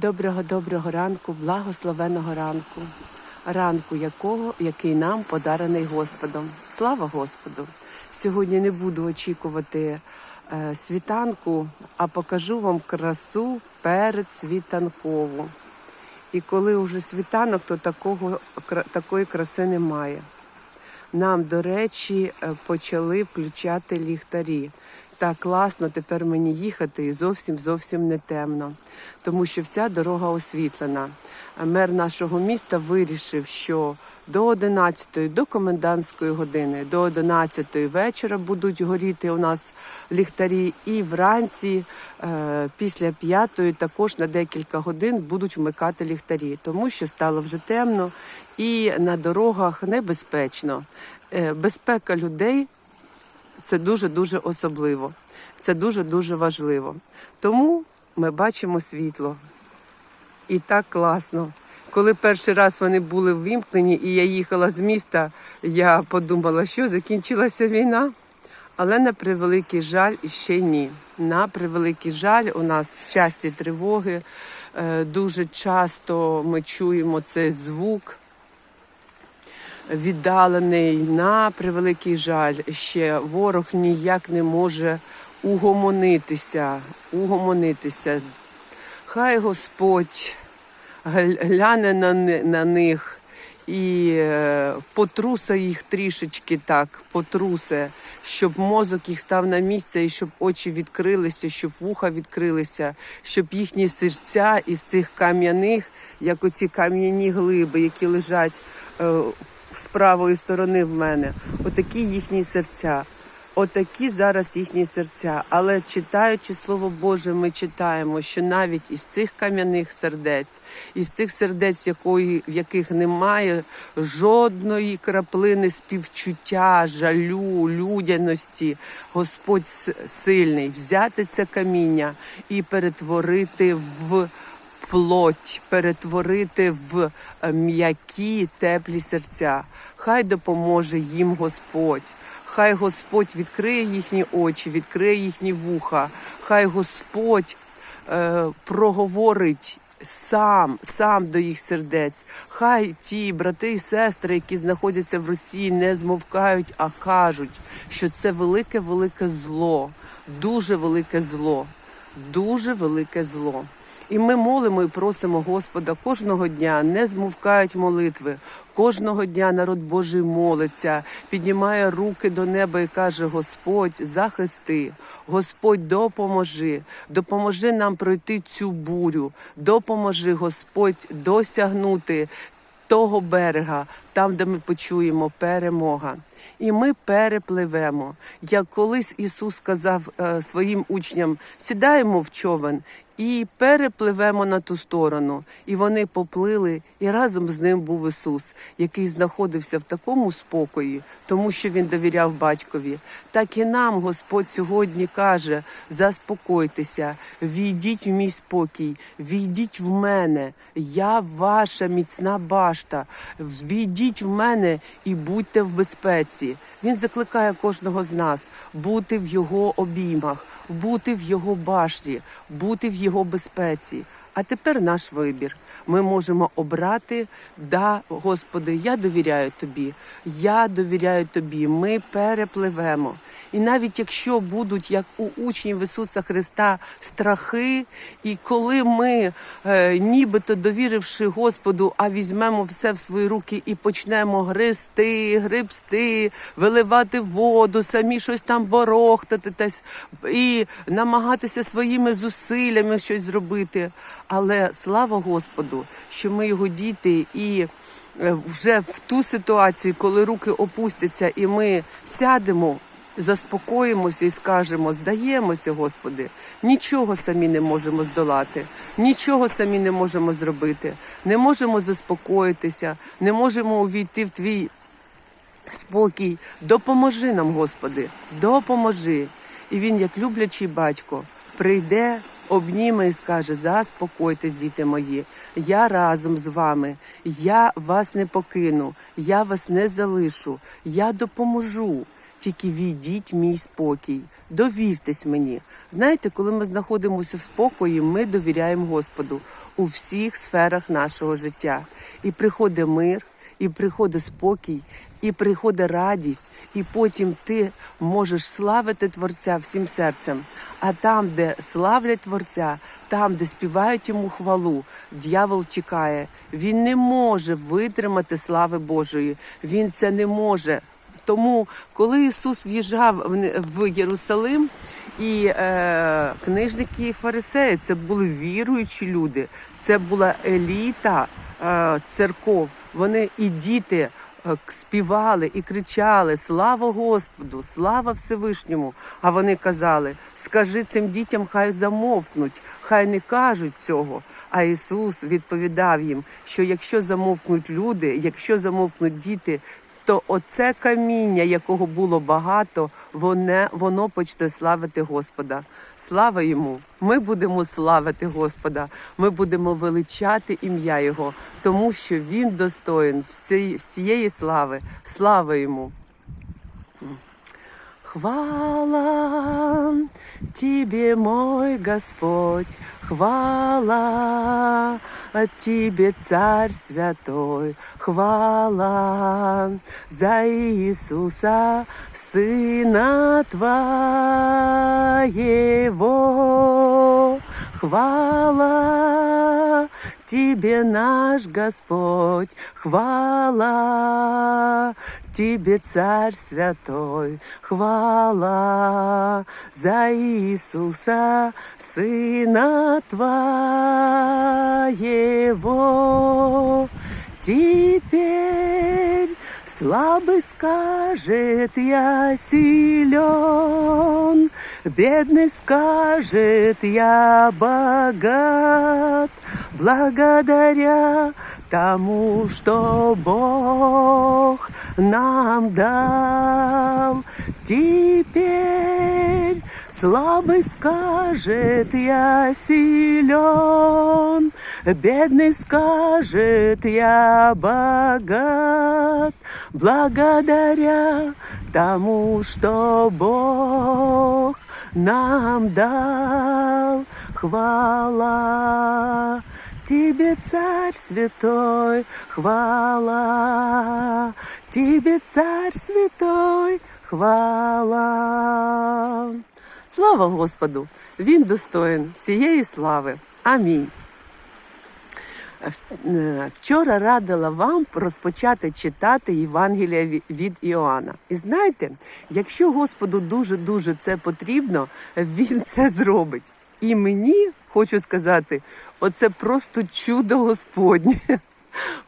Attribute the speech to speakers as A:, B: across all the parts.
A: Доброго доброго ранку, благословеного ранку, ранку якого, який нам подарений Господом. Слава Господу! Сьогодні не буду очікувати е, світанку, а покажу вам красу перед світанкову. І коли вже світанок, то такого, такої краси немає. Нам, до речі, е, почали включати ліхтарі. Так класно тепер мені їхати і зовсім зовсім не темно, тому що вся дорога освітлена. Мер нашого міста вирішив, що до 11 до комендантської години, до 11-ї вечора будуть горіти у нас ліхтарі, і вранці е, після 5 також на декілька годин будуть вмикати ліхтарі, тому що стало вже темно і на дорогах небезпечно. Е, безпека людей це дуже дуже особливо. Це дуже дуже важливо. Тому ми бачимо світло. І так класно. Коли перший раз вони були ввімкнені, і я їхала з міста, я подумала, що закінчилася війна. Але на превеликий жаль, ще ні. На превеликий жаль, у нас часті тривоги. Е, Дуже часто ми чуємо цей звук віддалений на превеликий жаль. Ще ворог ніяк не може угомонитися, угомонитися. Хай Господь гляне на, на них і е, потруса їх трішечки так, потрусе, щоб мозок їх став на місце, і щоб очі відкрилися, щоб вуха відкрилися, щоб їхні серця із цих кам'яних, як оці кам'яні глиби, які лежать е, з правої сторони в мене, отакі їхні серця. Отакі зараз їхні серця. Але читаючи Слово Боже, ми читаємо, що навіть із цих кам'яних сердець, із цих сердець, якої, в яких немає жодної краплини співчуття, жалю, людяності, Господь сильний, взяти це каміння і перетворити в плоть, перетворити в е, м'які теплі серця. Хай допоможе їм Господь. Хай Господь відкриє їхні очі, відкриє їхні вуха. Хай Господь е, проговорить сам, сам до їх сердець. Хай ті брати і сестри, які знаходяться в Росії, не змовкають, а кажуть, що це велике, велике зло, дуже велике зло, дуже велике зло. І ми молимо і просимо Господа кожного дня, не змовкають молитви. Кожного дня народ Божий молиться, піднімає руки до неба і каже: Господь, захисти, Господь, допоможи, допоможи нам пройти цю бурю, допоможи Господь досягнути того берега, там, де ми почуємо перемога. І ми перепливемо. Як колись Ісус сказав е, своїм учням: сідаємо в човен і перепливемо на ту сторону. І вони поплили, і разом з ним був Ісус, який знаходився в такому спокої, тому що він довіряв батькові. Так і нам Господь сьогодні каже: заспокойтеся, війдіть в мій спокій, війдіть в мене, я ваша міцна башта. Війдіть в мене і будьте в безпеці. Він закликає кожного з нас бути в його обіймах, бути в його башті, бути в його безпеці. А тепер наш вибір. Ми можемо обрати, да, Господи, я довіряю тобі, я довіряю тобі. Ми перепливемо. І навіть якщо будуть, як у учнів Ісуса Христа, страхи, і коли ми, е, нібито довіривши Господу, а візьмемо все в свої руки і почнемо гризти, грибсти, виливати воду, самі щось там борохтати і намагатися своїми зусиллями щось зробити. Але слава Господу, що ми його діти і. е, Вже в ту ситуацію, коли руки опустяться, і ми сядемо, заспокоїмося і скажемо: здаємося, Господи, нічого самі не можемо здолати, нічого самі не можемо зробити, не можемо заспокоїтися, не можемо увійти в твій спокій. Допоможи нам, Господи, допоможи. І він, як люблячий батько, прийде, обніме і скаже: Заспокойтесь, діти мої, я разом з вами, я вас не покину, я вас не залишу, я допоможу. тільки війдіть мій спокій. Довіртесь мені. Знаєте, коли ми знаходимося в спокої, ми довіряємо Господу у всіх сферах нашого життя. І приходить мир, і приходить спокій, і приходить радість, і потім ти можеш славити Творця всім серцем. А там, де славлять Творця, там, де співають йому хвалу, дьявол тікає. Він не може витримати слави Божої. Він це не може. Тому, коли Ісус в'їжджав в- Єрусалим, і е, книжники і фарисеї це були віруючі люди, це була еліта е, церков. Вони і діти співали і кричали: Слава Господу, слава Всевишньому! А вони казали: скажи цим дітям, хай замовкнуть, хай не кажуть цього. А Ісус відповідав їм, що якщо замовкнуть люди, якщо замовкнуть діти, то оце каміння, якого було багато, воно, воно почне славити Господа. Слава йому! Ми будемо славити Господа, ми будемо величати ім'я Його, тому що Він достоїн всієї, слави. Слава йому! Хвала Тебе, мой Господь, хвала. Тебе, Царь Святой, хвала. За Иисуса, Сына Твоего. Хвала. Тебе, наш Господь, хвала Тебе, Царь Святой, хвала за Иисуса, Сына Твоего. Теперь слабый скажет, я силен, бедный скажет, я богат, благодаря тому, что Бог нам дал. Теперь слабый скажет, я силен, бедный скажет, я богат, благодаря тому, что Бог нам дал. Хвала Тебе, Царь Святой, хвала Тебе, Царь Святой, хвала. Слава Господу! Він достоин всієї слави. Амінь. Е, Вчора радила вам розпочати читати Євангелія від Іоанна. І знаєте, якщо Господу дуже-дуже це потрібно, він це зробить. І мені хочу сказати, оце просто чудо Господнє.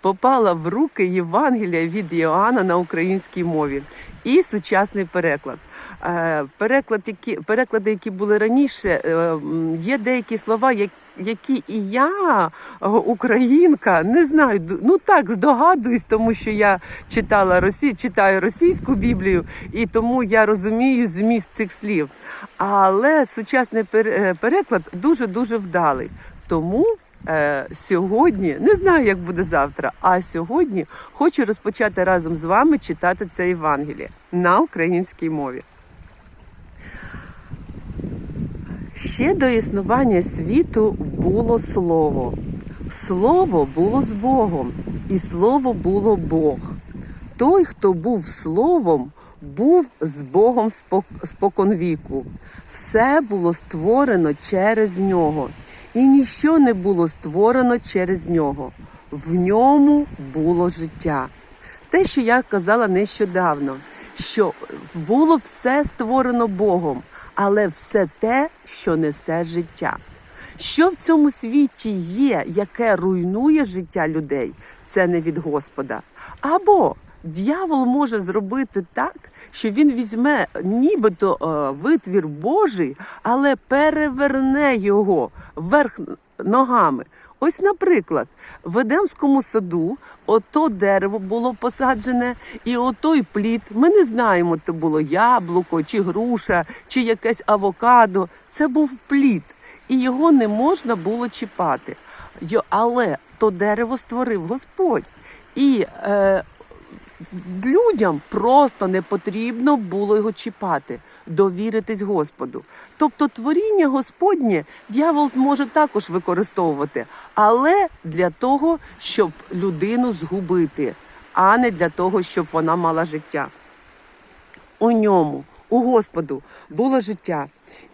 A: Попала в руки Євангелія від Іоанна на українській мові і сучасний переклад. Е, Переклад, які, переклади, які були раніше, е, є деякі слова, які і я, е, українка, не знаю. Ну так здогадуюсь, тому що я читала росі, читаю російську Біблію, і тому я розумію зміст цих слів. Але сучасний переклад дуже дуже вдалий. Тому е, сьогодні не знаю, як буде завтра. А сьогодні хочу розпочати разом з вами читати це Євангеліє на українській мові. Ще до існування світу було слово. Слово було з Богом, і слово було Бог. Той, хто був словом, був з Богом споконвіку. Все було створено через нього, і ніщо не було створено через нього. В ньому було життя. Те, що я казала нещодавно, що було все створено Богом, але все те, що несе життя. Що в цьому світі є, яке руйнує життя людей, це не від Господа. Або дьявол може зробити так, що він візьме нібито е, витвір Божий, але переверне його вверх ногами. Ось, наприклад, в Едемському саду ото дерево було посаджене, і отой плід. Ми не знаємо, це було яблуко, чи груша, чи якесь авокадо. Це був плід, і його не можна було чіпати. Але то дерево створив Господь. І е, людям просто не потрібно було його чіпати, довіритись Господу. Тобто творіння Господнє дьявол може також використовувати, але для того, щоб людину згубити, а не для того, щоб вона мала життя. У ньому, у Господу, було життя,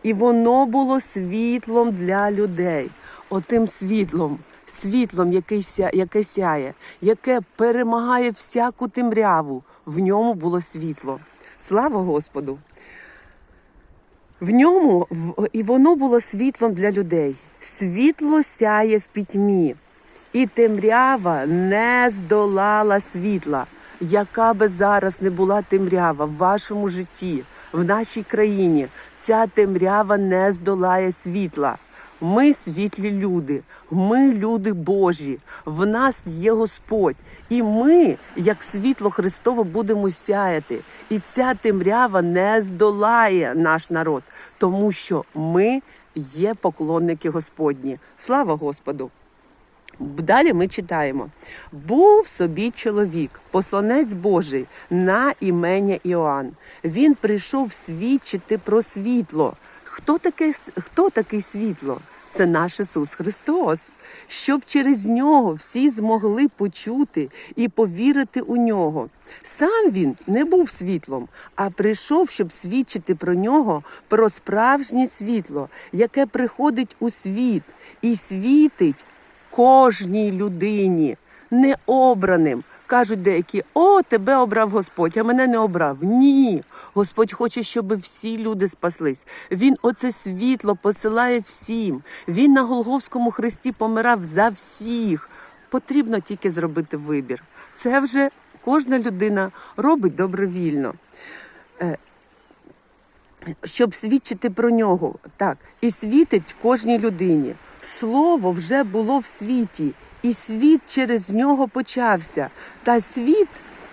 A: і воно було світлом для людей. Отим світлом, світлом, яке, ся, яке сяє, яке перемагає всяку темряву. В ньому було світло. Слава Господу! В ньому і воно було світлом для людей. Світло сяє в пітьмі, і темрява не здолала світла. Яка би зараз не була темрява в вашому житті, в нашій країні, ця темрява не здолає світла. Ми світлі люди, ми люди Божі, в нас є Господь. І ми, як світло Христове, будемо сяяти. І ця темрява не здолає наш народ, тому що ми є поклонники Господні. Слава Господу! Далі ми читаємо: був собі чоловік, посланець Божий на імення Іоанн. Він прийшов свідчити про світло. Хто таке, хто такий світло? Це наш Ісус Христос, щоб через нього всі змогли почути і повірити у нього. Сам він не був світлом, а прийшов, щоб свідчити про нього, про справжнє світло, яке приходить у світ і світить кожній людині, необраним. Кажуть деякі, о, тебе обрав Господь, а мене не обрав. Ні. Господь хоче, щоб всі люди спаслись. Він оце світло посилає всім. Він на Голговському хресті помирав за всіх. Потрібно тільки зробити вибір. Це вже кожна людина робить добровільно щоб свідчити про нього. Так, і світить кожній людині. Слово вже було в світі, і світ через нього почався. Та світ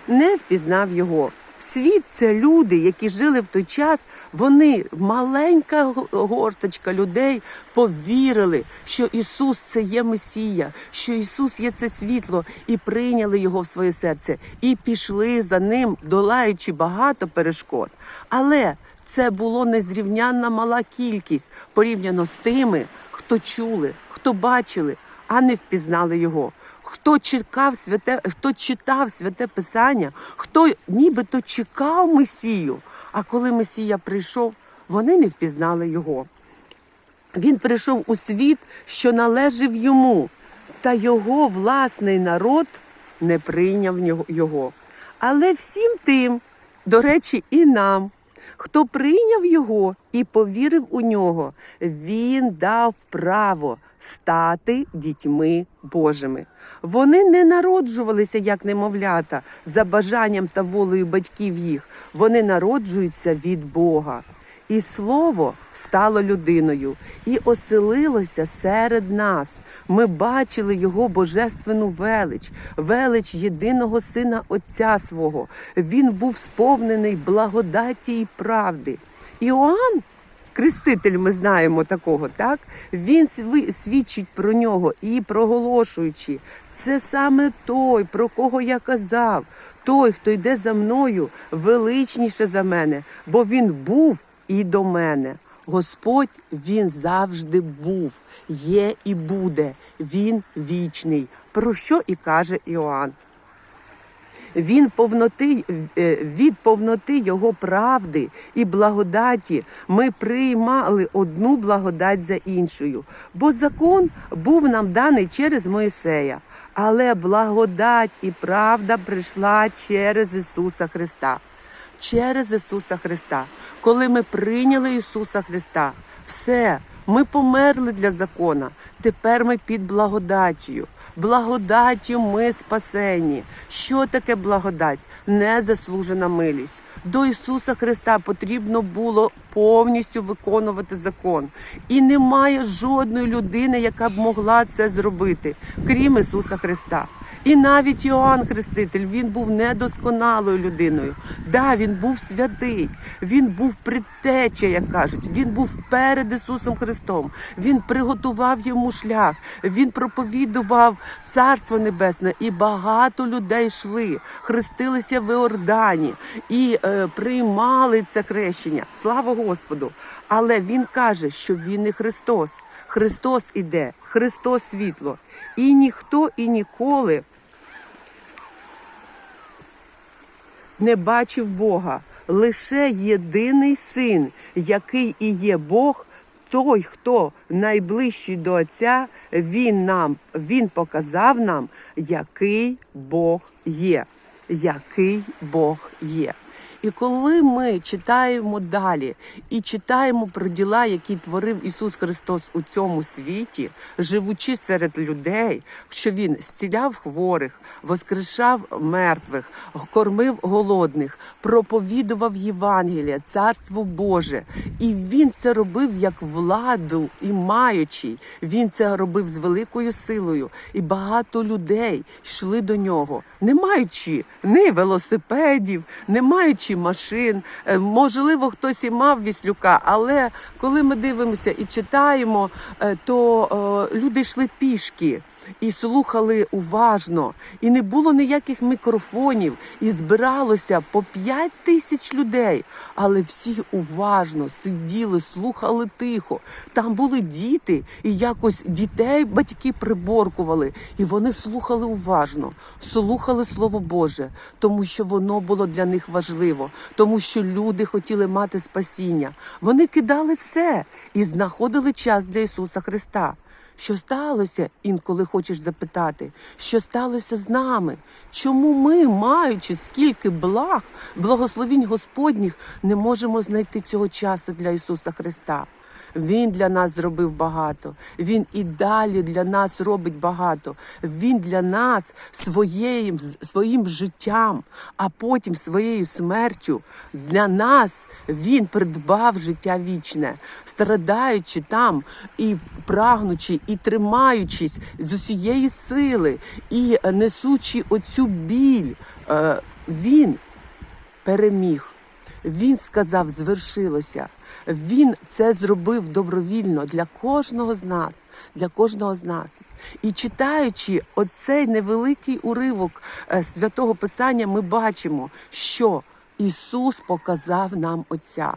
A: не впізнав його. Світ це люди, які жили в той час. Вони, маленька горточка людей, повірили, що Ісус це є Месія, що Ісус є це світло, і прийняли його в своє серце, і пішли за ним, долаючи багато перешкод. Але це було незрівнянна мала кількість порівняно з тими, хто чули, хто бачили, а не впізнали його. Хто чекав святе, хто читав святе писання, хто нібито чекав Месію. А коли Месія прийшов, вони не впізнали його. Він прийшов у світ, що належав йому, та його власний народ не прийняв його. Але всім тим, до речі, і нам, хто прийняв його і повірив у нього, він дав право стати дітьми Божими. Вони не народжувалися як немовлята за бажанням та волею батьків їх. Вони народжуються від Бога. І слово стало людиною і оселилося серед нас. Ми бачили його божественну велич, велич єдиного сина Отця свого. Він був сповнений благодаті і правди. Іоанн, креститель, ми знаємо такого, так? Він свідчить про нього і проголошуючи, це саме той, про кого я казав, той, хто йде за мною, величніше за мене, бо він був і до мене. Господь він завжди був, є і буде. Він вічний. Про що і каже Іоанн. Він повноти е, від повноти його правди і благодаті ми приймали одну благодать за іншою, бо закон був нам даний через Моїсея, але благодать і правда прийшла через Ісуса Христа. Через Ісуса Христа. Коли ми прийняли Ісуса Христа, все, ми померли для закона. Тепер ми під благодаттю. Благодаттю ми спасені. Що таке благодать? Незаслужена милість. До Ісуса Христа потрібно було повністю виконувати закон. І немає жодної людини, яка б могла це зробити, крім Ісуса Христа. І навіть Йоанн Хреститель він був недосконалою людиною. Да, він був святий, він був предтеча, як кажуть. Він був перед Ісусом Христом. Він приготував йому шлях. Він проповідував Царство Небесне, і багато людей йшли, хрестилися в Іордані і е, приймали це хрещення. Слава Господу! Але він каже, що він не Христос. Христос іде, Христос світло. І ніхто і ніколи не бачив Бога. Лише єдиний син, який і є Бог, той, хто найближчий до Отця, він нам, він показав нам, який Бог є. Який Бог є. І коли ми читаємо далі і читаємо про діла, які творив Ісус Христос у цьому світі, живучи серед людей, що Він зціляв хворих, воскрешав мертвих, кормив голодних, проповідував Євангелія, Царство Боже. І Він це робив як владу і маючий. Він це робив з великою силою. І багато людей йшли до нього, не маючи ні велосипедів, не маючи машин. Е, Можливо, хтось і мав віслюка, але коли ми дивимося і читаємо, е, то е, люди йшли пішки. І слухали уважно, і не було ніяких мікрофонів, і збиралося по п'ять тисяч людей. Але всі уважно сиділи, слухали тихо. Там були діти, і якось дітей батьки приборкували, і вони слухали уважно, слухали Слово Боже, тому що воно було для них важливо, тому що люди хотіли мати спасіння. Вони кидали все і знаходили час для Ісуса Христа. Що сталося, інколи хочеш запитати, що сталося з нами? Чому ми, маючи скільки благ, благословінь Господніх, не можемо знайти цього часу для Ісуса Христа? Він для нас зробив багато. Він і далі для нас робить багато. Він для нас своєю, своїм життям, а потім своєю смертю для нас він придбав життя вічне, страдаючи там і прагнучи, і тримаючись з усієї сили, і несучи оцю біль, е, він переміг. Він сказав, звершилося. Він це зробив добровільно для кожного з нас, для кожного з нас. І читаючи оцей невеликий уривок е, святого Писання, ми бачимо, що Ісус показав нам Отця.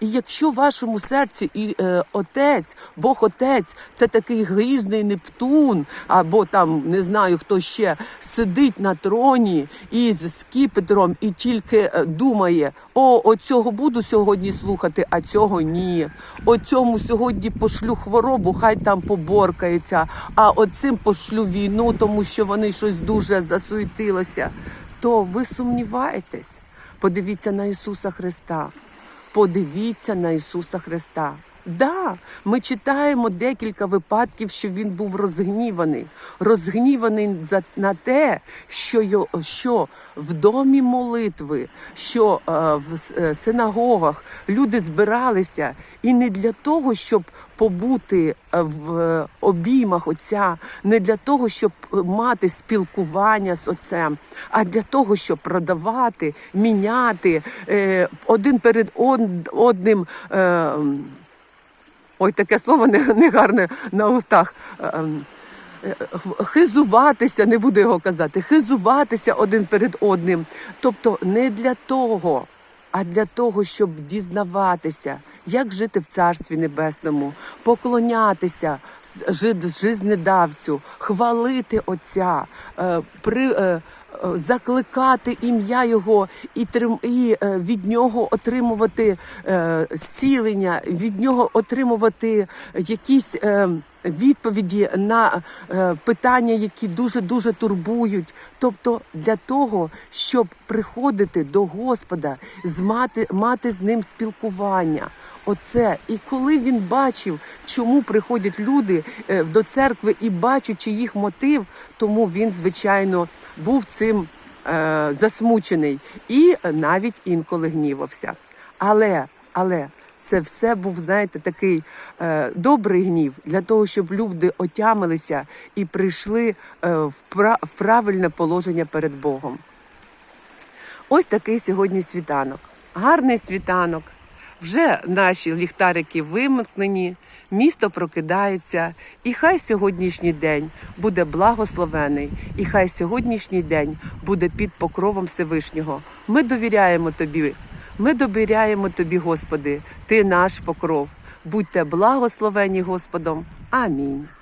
A: І якщо в вашому серці і е, отець, Бог Отець, це такий грізний Нептун, або там не знаю хто ще сидить на троні із скіпетром і тільки е, думає: о, оцього буду сьогодні слухати, а цього ні. Оцьому сьогодні пошлю хворобу, хай там поборкається, а оцим пошлю війну, тому що вони щось дуже засуетилося. То ви сумніваєтесь? Подивіться на Ісуса Христа. Подивіться на Ісуса Христа. Да, ми читаємо декілька випадків, що він був розгніваний, розгніваний за на те, що йо, що в домі молитви, що е, в е, синагогах люди збиралися, і не для того, щоб побути е, в е, обіймах Отця, не для того, щоб е, мати спілкування з Отцем, а для того, щоб продавати, міняти е, один перед од- одним. Е, Ой, таке слово не- негарне на устах. Ем, е, Хизуватися, не буду його казати, хизуватися один перед одним. Тобто не для того, а для того, щоб дізнаватися, як жити в Царстві Небесному, поклонятися жизнедавцю, хвалити Отця, е, при, е, закликати ім'я Його і, трим, і е, від нього отримувати зцілення, від нього отримувати якісь. Відповіді на е, питання, які дуже дуже турбують, тобто для того, щоб приходити до Господа, з мати, з ним спілкування. Оце і коли він бачив, чому приходять люди е, до церкви і бачачи їх мотив, тому він звичайно був цим е, засмучений і навіть інколи гнівався. Але, але це все був, знаєте, такий е, добрий гнів для того, щоб люди отямилися і прийшли е, в, пра- в правильне положення перед Богом. Ось такий сьогодні світанок. Гарний світанок. Вже наші ліхтарики вимкнені, місто прокидається, і хай сьогоднішній день буде благословений, і хай сьогоднішній день буде під покровом Всевишнього. Ми довіряємо тобі. Ми довіряємо тобі, Господи, ти наш покров. Будьте благословені Господом. Амінь.